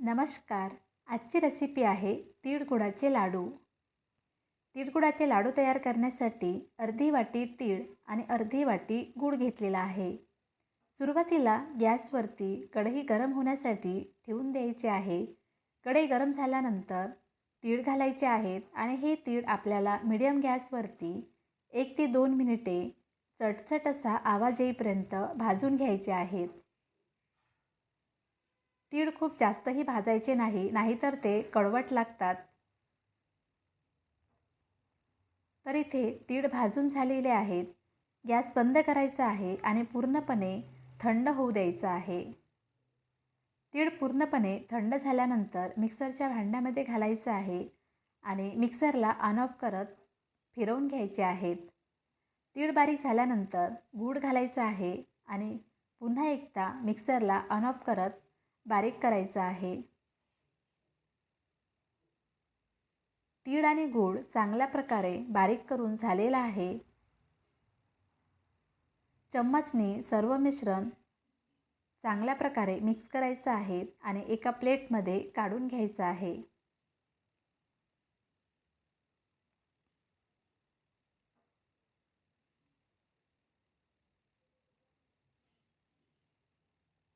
नमस्कार. आजची रेसिपी आहे तिळगुळाचे लाडू. तिळगुळाचे लाडू तयार करण्यासाठी अर्धी वाटी तीळ आणि अर्धी वाटी गूळ घेतलेला आहे. सुरुवातीला गॅसवरती कढई गरम होण्यासाठी ठेवून द्यायची आहे. कढई गरम झाल्यानंतर तीळ घालायचे आहेत आणि हे तीळ आपल्याला मिडियम गॅसवरती एक ते दोन मिनिटे चटचट असा आवाज येईपर्यंत भाजून घ्यायचे आहेत. तीळ खूप जास्तही भाजायचे नाही नाहीतर ते कडवट लागतात. तर इथे तीळ भाजून झालेले आहेत. गॅस बंद करायचा आहे आणि पूर्णपणे थंड होऊ द्यायचं आहे. तीळ पूर्णपणे थंड झाल्यानंतर मिक्सरच्या भांड्यामध्ये घालायचं आहे आणि मिक्सरला ऑन ऑफ करत फिरवून घ्यायचे आहेत. तीळ बारीक झाल्यानंतर गूळ घालायचं आहे आणि पुन्हा एकदा मिक्सरला ऑन ऑफ करत बारीक करायचं आहे. तीळ आणि गूळ चांगल्या प्रकारे बारीक करून झालेला आहे. चम्मचने सर्व मिश्रण चांगल्या प्रकारे मिक्स करायचं आहे आणि एका प्लेटमध्ये काढून घ्यायचं आहे.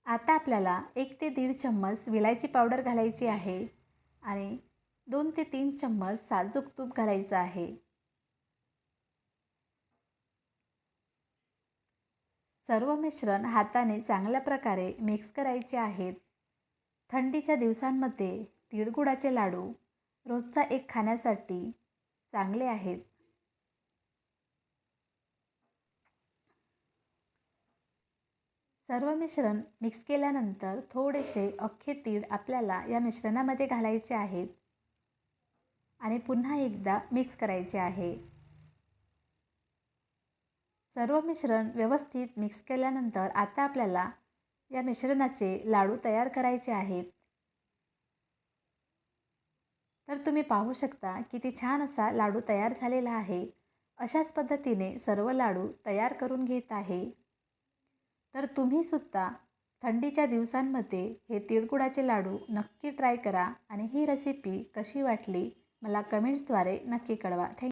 आता आपल्याला एक ते दीड चम्मच विलायची पावडर घालायची आहे आणि दोन ते तीन चम्मच साजूक तूप घालायचं आहे. सर्व मिश्रण हाताने चांगल्या प्रकारे मिक्स करायचे आहेत. थंडीच्या दिवसांमध्ये तिळगुळाचे लाडू रोजचा एक खाण्यासाठी चांगले आहेत. सर्व मिश्रण मिक्स केल्यानंतर थोडेसे अख्खे तीळ आपल्याला या मिश्रणामध्ये घालायचे आहेत. आणि पुन्हा एकदा मिक्स करायचे आहे. सर्व मिश्रण व्यवस्थित मिक्स केल्यानंतर आता आपल्याला या मिश्रणाचे लाडू तयार करायचे आहेत. तर तुम्ही पाहू शकता किती छान असा लाडू तयार झालेला आहे. अशाच पद्धतीने सर्व लाडू तयार करून घेत आहे. तर तुम्हीसुद्धा थंडीच्या दिवसांमध्ये हे तिळगुळाचे लाडू नक्की ट्राय करा आणि ही रेसिपी कशी वाटली मला कमेंट्सद्वारे नक्की कळवा. थँक्यू